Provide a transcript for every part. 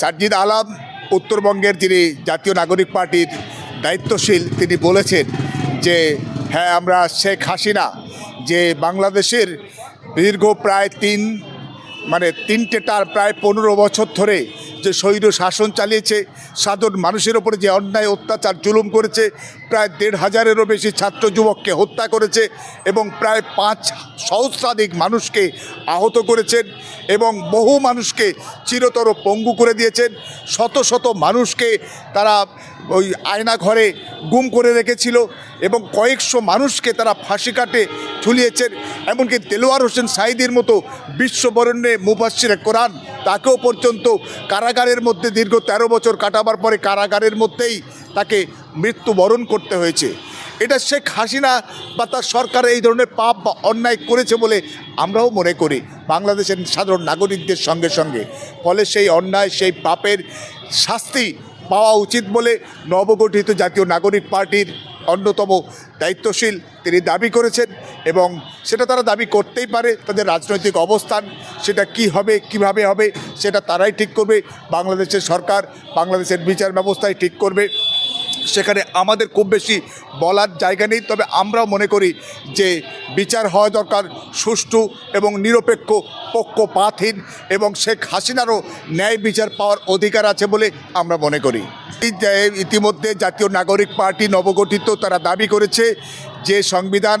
সার্জিদ আলাম, উত্তরবঙ্গের যিনি জাতীয় নাগরিক পার্টির দায়িত্বশীল, তিনি বলেছেন যে হ্যাঁ আমরা শেখ হাসিনা, যে বাংলাদেশের দীর্ঘ প্রায় তিন মানে তিনটে তার প্রায় পনেরো বছর ধরে যে স্বৈর শাসন চালিয়েছে, সাধারণ মানুষের ওপরে যে অন্যায়, অত্যাচার, জুলুম করেছে, প্রায় দেড় হাজারেরও বেশি ছাত্র যুবককে হত্যা করেছে এবং প্রায় পাঁচ সহস্রাধিক মানুষকে আহত করেছেন এবং বহু মানুষকে চিরতর পঙ্গু করে দিয়েছেন। শত শত মানুষকে তারা ওই আয়না ঘরে গুম করে রেখেছিল এবং কয়েকশো মানুষকে তারা ফাঁসি কাটে ঝুলিয়েছেন। এমনকি দেলোয়ার হোসেন সাইদির মতো বিশ্ববরণ্যে মুবাসিরে কোরআন, তাকেও পর্যন্ত কারাগারের মধ্যে দীর্ঘ তেরো বছর কাটাবার পরে কারাগারের মধ্যেই তাকে মৃত্যুবরণ করতে হয়েছে। এটা শেখ হাসিনা বা তার সরকার এই ধরনের পাপ বা অন্যায় করেছে বলে আমরাও মনে করি। বাংলাদেশের সাধারণ নাগরিকদের সঙ্গে সঙ্গে। ফলে সেই অন্যায়, সেই পাপের শাস্তি পাওয়া উচিত বলে নবগঠিত জাতীয় নাগরিক পার্টির অন্যতম দায়িত্বশীল তিনি দাবি করেছেন এবং সেটা তারা দাবি করতেই পারে তাদের রাজনৈতিক অবস্থান, সেটা কি হবে, কীভাবে হবে, সেটা তারাই ঠিক করবে। বাংলাদেশের সরকার বাংলাদেশের বিচার ব্যবস্থায় ঠিক করবে। সেখানে আমাদের খুব বেশি বলার জায়গা নেই। তবে আমরাও মনে করি যে বিচার হওয়া দরকার, সুষ্ঠু এবং নিরপেক্ষ পক্ষপাতহীন এবং শেখ হাসিনারও ন্যায় বিচার পাওয়ার অধিকার আছে বলে আমরা মনে করি। ইতিমধ্যে জাতীয় নাগরিক পার্টি নবগঠিত তারা দাবি করেছে যে সংবিধান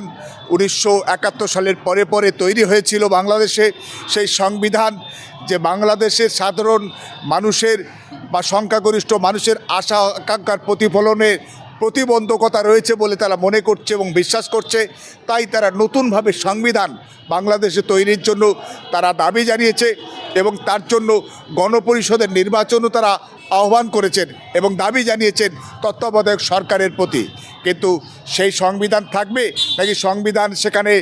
উনিশশো একাত্তর সালের পরে পরে তৈরি হয়েছিল বাংলাদেশে। সেই সংবিধান যে বাংলাদেশের সাধারণ মানুষের বা সংখ্যাগরিষ্ঠ মানুষের আশা, আকাঙ্ক্ষার প্রতিফলনের প্রতিবন্ধকতা রয়েছে বলে তারা মনে করছে এবং বিশ্বাস করছে। তাই তারা নতুনভাবে সংবিধান বাংলাদেশে তৈরির জন্য তারা দাবি জানিয়েছে এবং তার জন্য গণপরিষদের নির্বাচনও তারা আহ্বান করেছেন এবং দাবি জানিয়েছেন তত্ত্বাবধায়ক সরকারের প্রতি। কিন্তু সেই সংবিধান থাকবে নাকি সংবিধান সেখানে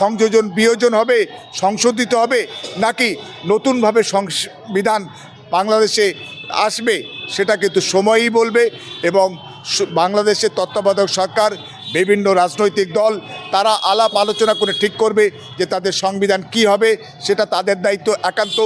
সংযোজন, বিয়োজন হবে, সংশোধিত হবে নাকি নতুনভাবে সংবিধান বাংলাদেশে আসবে সেটা কিন্তু সময়ই বলবে এবং বাংলাদেশের তত্ত্বাবধায়ক সরকার বিভিন্ন রাজনৈতিক দল, তারা আলাপ আলোচনা করে ঠিক করবে যে তাদের সংবিধান কি হবে, সেটা তাদের দায়িত্ব একান্ত।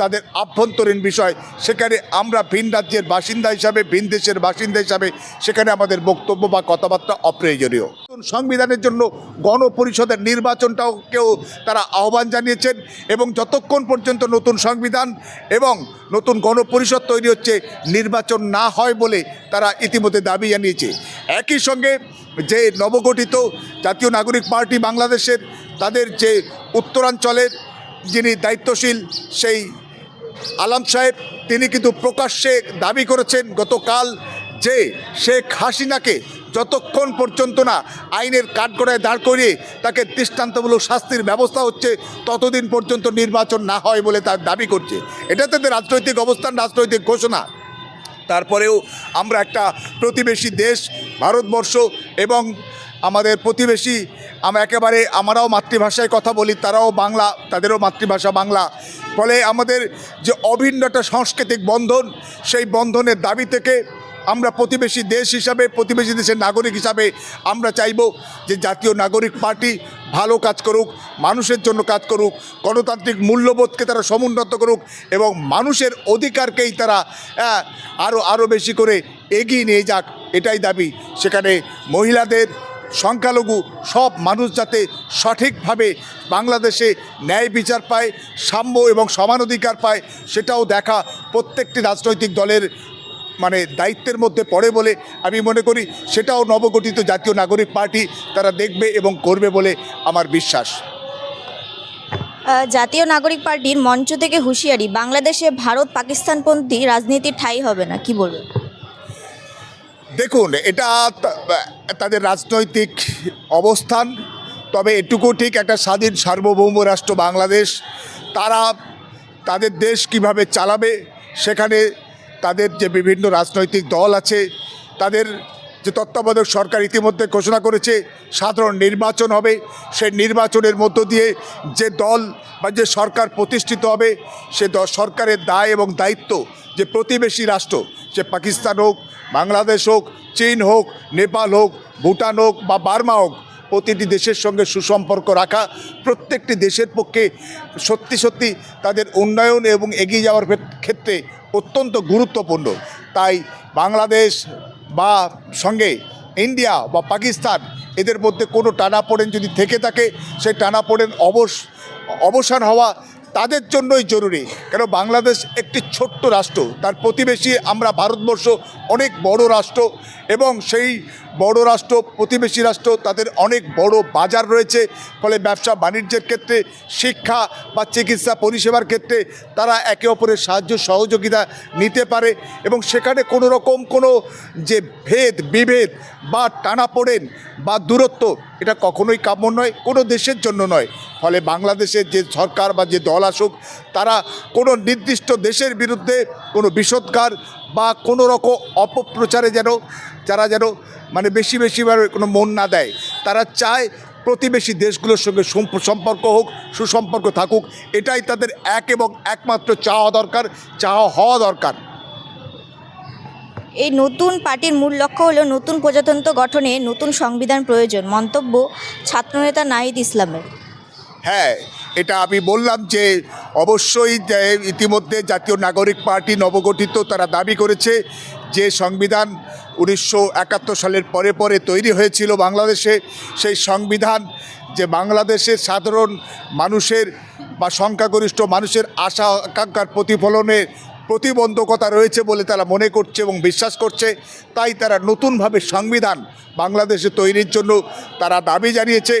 তাদের আভ্যন্তরীণ বিষয়, সেখানে আমরা ভিন রাজ্যের বাসিন্দা হিসাবে, ভিন দেশের বাসিন্দা হিসাবে, সেখানে আমাদের বক্তব্য বা কথাবার্তা অপ্রয়োজনীয়। সংবিধানের জন্য গণপরিষদের নির্বাচনটাও কেউ তারা আহ্বান জানিয়েছেন এবং যতক্ষণ পর্যন্ত নতুন সংবিধান এবং নতুন গণপরিষদ তৈরি হচ্ছে, নির্বাচন না হয় বলে তারা ইতিমধ্যে দাবি জানিয়েছে। একই সঙ্গে যে নবগঠিত জাতীয় নাগরিক পার্টি বাংলাদেশের, তাদের যে উত্তরাঞ্চলের যিনি দায়িত্বশীল সেই আলাম সাহেব, তিনি কিন্তু প্রকাশ্যে দাবি করেছেন গতকাল যে শেখ হাসিনাকে যতক্ষণ পর্যন্ত না আইনের কাঠগড়ায় দাঁড় করিয়ে তাকে দৃষ্টান্তমূলক শাস্তির ব্যবস্থা হচ্ছে, ততদিন পর্যন্ত নির্বাচন না হয় বলে তার দাবি করছে। এটা তাদের রাজনৈতিক অবস্থান, রাজনৈতিক ঘোষণা। তারপরেও আমরা একটা প্রতিবেশী দেশ ভারতবর্ষ এবং আমাদের প্রতিবেশী আমরা একেবারে আমরাও মাতৃভাষায় কথা বলি, তারাও বাংলা, তাদেরও মাতৃভাষা বাংলা। ফলে আমাদের যে অভিন্ন একটা সাংস্কৃতিক বন্ধন, সেই বন্ধনের দাবি থেকে আমরা প্রতিবেশী দেশ হিসাবে, প্রতিবেশী দেশের নাগরিক হিসাবে আমরা চাইব যে জাতীয় নাগরিক পার্টি ভালো কাজ করুক, মানুষের জন্য কাজ করুক, গণতান্ত্রিক মূল্যবোধকে তারা সমুন্নত করুক এবং মানুষের অধিকারকেই তারা আরও আরও বেশি করে এগিয়ে নিয়ে যাক, এটাই দাবি। সেখানে মহিলাদের সংখ্যালঘু সব মানুষ যাতে সঠিকভাবে বাংলাদেশে ন্যায় বিচার পায়, সাম্য এবং সমান অধিকার পায়, সেটাও দেখা প্রত্যেকটি রাজনৈতিক দলের মানে দায়িত্বের মধ্যে পড়ে বলে আমি মনে করি সেটাও নবগঠিত জাতীয় নাগরিক পার্টি তারা দেখবে এবং করবে বলে আমার বিশ্বাস। জাতীয় নাগরিক পার্টির মঞ্চ থেকে হুঁশিয়ারি বাংলাদেশে ভারত পাকিস্তানপন্থী রাজনীতির ঠাঁই হবে না কি বলবেন? দেখুন এটা তাদের রাজনৈতিক অবস্থান তবে এটুকু ঠিক একটা স্বাধীন সার্বভৌম রাষ্ট্র বাংলাদেশ তারা তাদের দেশ কীভাবে চালাবে সেখানে তাদের যে বিভিন্ন রাজনৈতিক দল আছে, তাদের যে তত্ত্বাবধায়ক সরকার ইতিমধ্যে ঘোষণা করেছে, সাধারণ নির্বাচন হবে। সেই নির্বাচনের মধ্য দিয়ে যে দল বা যে সরকার প্রতিষ্ঠিত হবে, সে সরকারের দায় এবং দায়িত্ব যে প্রতিবেশী রাষ্ট্র, সে পাকিস্তান হোক, বাংলাদেশ হোক, চীন হোক, নেপাল হোক, ভুটান হোক বা বার্মা হোক প্রতিটি দেশের সঙ্গে সুসম্পর্ক রাখা, প্রত্যেকটি দেশের পক্ষে সত্যি সত্যি তাদের উন্নয়ন এবং এগিয়ে যাওয়ার ক্ষেত্রে অত্যন্ত গুরুত্বপূর্ণ। তাই বাংলাদেশ বা সঙ্গে ইন্ডিয়া বা পাকিস্তান এদের মধ্যে কোনো টানাপোড়েন যদি থেকে থাকে, সেই টানাপোড়েন অবস অবসান হওয়া তাদের জন্যই জরুরি। কেন বাংলাদেশ একটি ছোট্ট রাষ্ট্র, তার প্রতিবেশী আমরা ভারতবর্ষ অনেক বড় রাষ্ট্র এবং সেই বড় রাষ্ট্র, প্রতিবেশী রাষ্ট্র, তাদের অনেক বড় বাজার রয়েছে। ফলে ব্যবসা বাণিজ্যের ক্ষেত্রে, শিক্ষা বা চিকিৎসা পরিষেবার ক্ষেত্রে তারা একে অপরের সাহায্য, সহযোগিতা নিতে পারে এবং সেখানে কোনো রকম কোনো যে ভেদ, বিভেদ বা টানাপোড়েন বা দূরত্ব, এটা কখনোই কাম্য নয়, কোনো দেশের জন্য নয়। ফলে বাংলাদেশের যে সরকার বা যে দল আসুক, তারা কোনো নির্দিষ্ট দেশের বিরুদ্ধে কোনো বিষোদ্গার বা কোনো রকম অপপ্রচারে যেন যারা যেন মানে বেশি বেশিবার কোনো মন না দেয় তারা চায় প্রতিবেশী দেশগুলোর সঙ্গে সম্প- সম্পর্ক হোক সুসম্পর্ক থাকুক এটাই তাদের এক এবং একমাত্র চাওয়া দরকার চাওয়া হওয়া দরকার। এই নতুন পার্টির মূল লক্ষ্য হলো নতুন প্রজাতন্ত্র গঠনে নতুন সংবিধান প্রয়োজন মন্তব্য ছাত্রনেতা নাহিদ ইসলামের। হ্যাঁ এটা আমি বললাম যে অবশ্যই ইতিমধ্যে জাতীয় নাগরিক পার্টি নবগঠিত তারা দাবি করেছে যে সংবিধান উনিশশো একাত্তর সালের পরে পরে তৈরি হয়েছিল বাংলাদেশে। সেই সংবিধান যে বাংলাদেশের সাধারণ মানুষের বা সংখ্যাগরিষ্ঠ মানুষের আশা আকাঙ্ক্ষার প্রতিফলনে প্রতিবন্ধকতা রয়েছে বলে তারা মনে করছে এবং বিশ্বাস করছে। তাই তারা নতুনভাবে সংবিধান বাংলাদেশে তৈরির জন্য তারা দাবি জানিয়েছে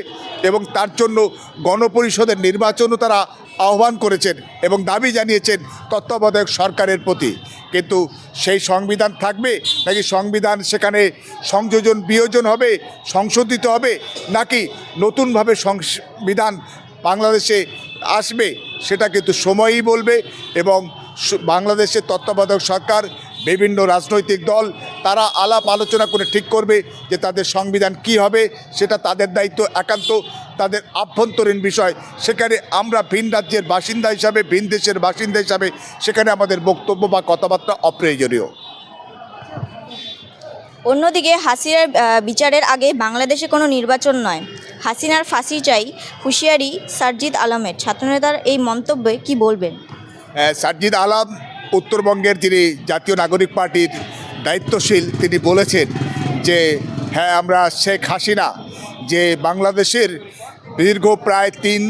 এবং তার জন্য গণপরিষদের নির্বাচনও তারা আহ্বান করেছেন এবং দাবি জানিয়েছেন তত্ত্বাবধায়ক সরকারের প্রতি। কিন্তু সেই সংবিধান থাকবে নাকি সংবিধান সেখানে সংযোজন, বিয়োজন হবে, সংশোধিত হবে, নাকি নতুনভাবে সংবিধান বাংলাদেশে আসবে, সেটা কিন্তু সময়ই বলবে এবং বাংলাদেশের তত্ত্বাবধায়ক সরকার, বিভিন্ন রাজনৈতিক দল, তারা আলাপ আলোচনা করে ঠিক করবে যে তাদের সংবিধান কি হবে, সেটা তাদের দায়িত্ব একান্ত, তাদের আভ্যন্তরীণ বিষয়। সেখানে আমরা ভিন রাজ্যের বাসিন্দা হিসাবে, ভিন দেশের বাসিন্দা হিসাবে, সেখানে আমাদের বক্তব্য বা কথাবার্তা অপ্রয়োজনীয়। অন্যদিকে হাসিনার বিচারের আগে বাংলাদেশে কোনো নির্বাচন নয়। হাসিনার ফাঁসি চাই হুঁশিয়ারি সারজিদ আলমের। ছাত্রনেতার এই মন্তব্যে কি বলবেন? আলাম আলম, উত্তরবঙ্গের যিনি জাতীয় নাগরিক পার্টির দায়িত্বশীল, তিনি বলেছেন যে হ্যাঁ আমরা শেখ হাসিনা, যে বাংলাদেশের দীর্ঘ প্রায় তিন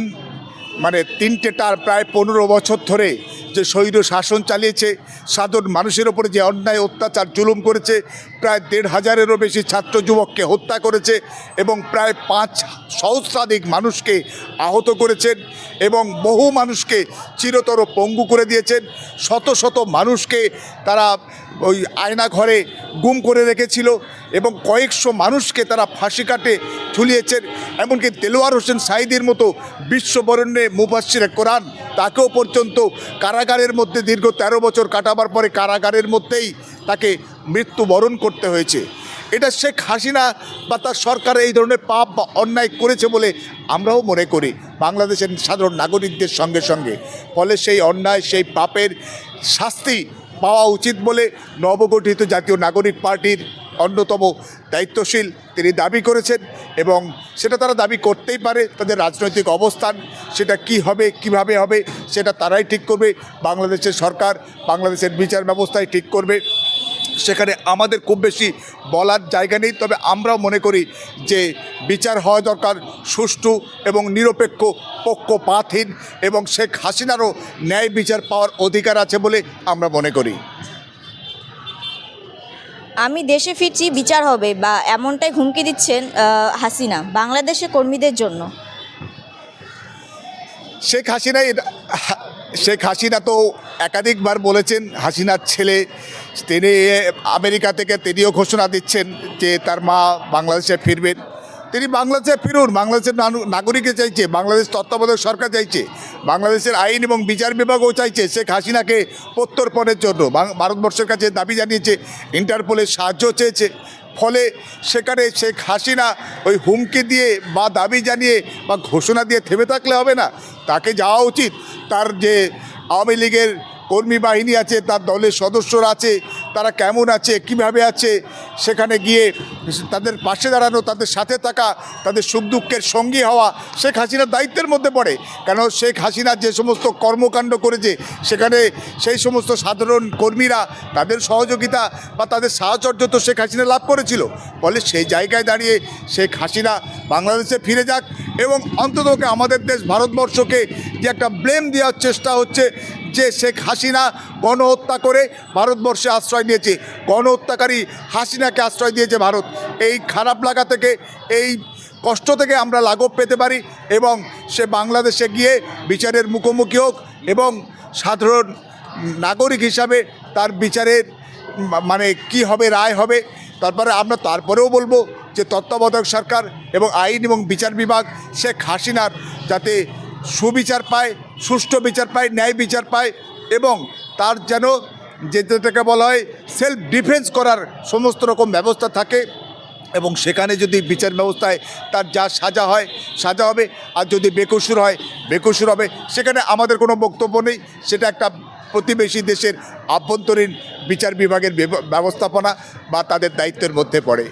মানে তিনটে টার প্রায় পনেরো বছর ধরে যে স্বৈর শাসন চালিয়েছে, সাধারণ মানুষের ওপরে যে অন্যায় অত্যাচার জুলুম করেছে, প্রায় দেড় হাজারেরও বেশি ছাত্র যুবককে হত্যা করেছে এবং প্রায় পাঁচ সহস্রাধিক মানুষকে আহত করেছেন এবং বহু মানুষকে চিরতর পঙ্গু করে দিয়েছেন। শত শত মানুষকে তারা ওই আয়না ঘরে গুম করে রেখেছিল এবং কয়েকশো মানুষকে তারা ফাঁসি কাটে ঝুলিয়েছেন। এমনকি দেলোয়ার হোসেন সাইদির মতো বিশ্ববরণ্যে মুবাসিরে কোরআন, তাকেও পর্যন্ত কারাগারের মধ্যে দীর্ঘ তেরো বছর কাটাবার পরে কারাগারের মধ্যেই তাকে মৃত্যুবরণ করতে হয়েছে। এটা শেখ হাসিনা বা তার সরকার এই ধরনের পাপ বা অন্যায় করেছে বলে আমরাও মনে করি বাংলাদেশের সাধারণ নাগরিকদের সঙ্গে সঙ্গে। ফলে সেই অন্যায়, সেই পাপের শাস্তি পাওয়া উচিত বলে নবগঠিত জাতীয় নাগরিক পার্টির অন্যতম দায়িত্বশীল তিনি দাবি করেছেন এবং সেটা তারা দাবি করতেই পারে তাদের রাজনৈতিক অবস্থান, সেটা কি হবে, কীভাবে হবে, সেটা তারাই ঠিক করবে। বাংলাদেশের সরকার বাংলাদেশের বিচার ব্যবস্থায় ঠিক করবে। সেখানে আমাদের খুব বেশি বলার জায়গা নেই। তবে আমরাও মনে করি যে বিচার হওয়া দরকার সুষ্ঠু এবং নিরপেক্ষ পক্ষপাতহীন এবং শেখ হাসিনারও ন্যায় বিচার পাওয়ার অধিকার আছে বলে আমরা মনে করি। আমি দেশে ফিরছি বিচার হবে বা এমনটাই হুমকি দিচ্ছেন হাসিনা বাংলাদেশে কর্মীদের জন্য। শেখ হাসিনা শেখ হাসিনা তো একাধিকবার বলেছেন, হাসিনার ছেলে, তিনি আমেরিকা থেকে তিনিও ঘোষণা দিচ্ছেন যে তার মা বাংলাদেশে ফিরবেন। তিনি বাংলাদেশে ফিরুন, বাংলাদেশের নাগরিকে চাইছে, বাংলাদেশ তত্ত্বাবধায়ক সরকার চাইছে, বাংলাদেশের আইন এবং বিচার বিভাগও চাইছে শেখ হাসিনাকে প্রত্যর্পণের জন্য। ভারতবর্ষের কাছে দাবি জানিয়েছে, ইন্টারপোলের সাহায্য চেয়েছে। ফলে সেখানে শেখ হাসিনা ওই হুমকি দিয়ে বা দাবি জানিয়ে বা ঘোষণা দিয়ে থেমে থাকলে হবে না। তাকে যাওয়া উচিত। তার যে আওয়ামী লীগের কর্মী বাহিনী আছে, তার দলের সদস্যরা আছে তারা কেমন আছে, কীভাবে আছে, সেখানে গিয়ে তাদের পাশে দাঁড়ানো, তাদের সাথে থাকা, তাদের সুখ দুঃখের সঙ্গী হওয়া শেখ হাসিনার দায়িত্বের মধ্যে পড়ে। কেন শেখ হাসিনা যে সমস্ত কর্মকাণ্ড করেছে, সেখানে সেই সমস্ত সাধারণ কর্মীরা, তাদের সহযোগিতা বা তাদের সাহচর্য তো শেখ হাসিনা লাভ করেছিল। ফলে সেই জায়গায় দাঁড়িয়ে শেখ হাসিনা বাংলাদেশে ফিরে যাক এবং অন্ততকে আমাদের দেশ, ভারতবর্ষকে যে একটা ব্লেম দেওয়ার চেষ্টা হচ্ছে যে শেখ হাসিনা গণহত্যা করে ভারতবর্ষে আশ্রয় নিয়েছে, গণহত্যাকারী হাসিনাকে আশ্রয় দিয়েছে ভারত। এই খারাপ লাগা থেকে, এই কষ্ট থেকে আমরা লাঘব পেতে পারি এবং সে বাংলাদেশে গিয়ে বিচারের মুখোমুখি হোক এবং সাধারণ নাগরিক হিসাবে তার বিচারের মানে কি হবে, রায় হবে। তারপরে আমরা তারপরেও বলব যে তত্ত্বাবধায়ক সরকার এবং আইন এবং বিচার বিভাগ শেখ হাসিনার যাতে সুবিচার পায়, সুষ্ঠু বিচার পায়, ন্যায় বিচার পায় এবং তার যেন যেটাকে বলা হয় সেলফ ডিফেন্স করার সমস্ত রকম ব্যবস্থা থাকে এবং সেখানে যদি বিচার ব্যবস্থায় তার যা সাজা হয়, সাজা হবে আর যদি বেকসুর হয়, বেকসুর হবে, সেখানে আমাদের কোনো বক্তব্য নেই। সেটা একটা প্রতিবেশী দেশের আভ্যন্তরীণ বিচার বিভাগের ব্যবস্থাপনা বা তাদের দায়িত্বের মধ্যে পড়ে।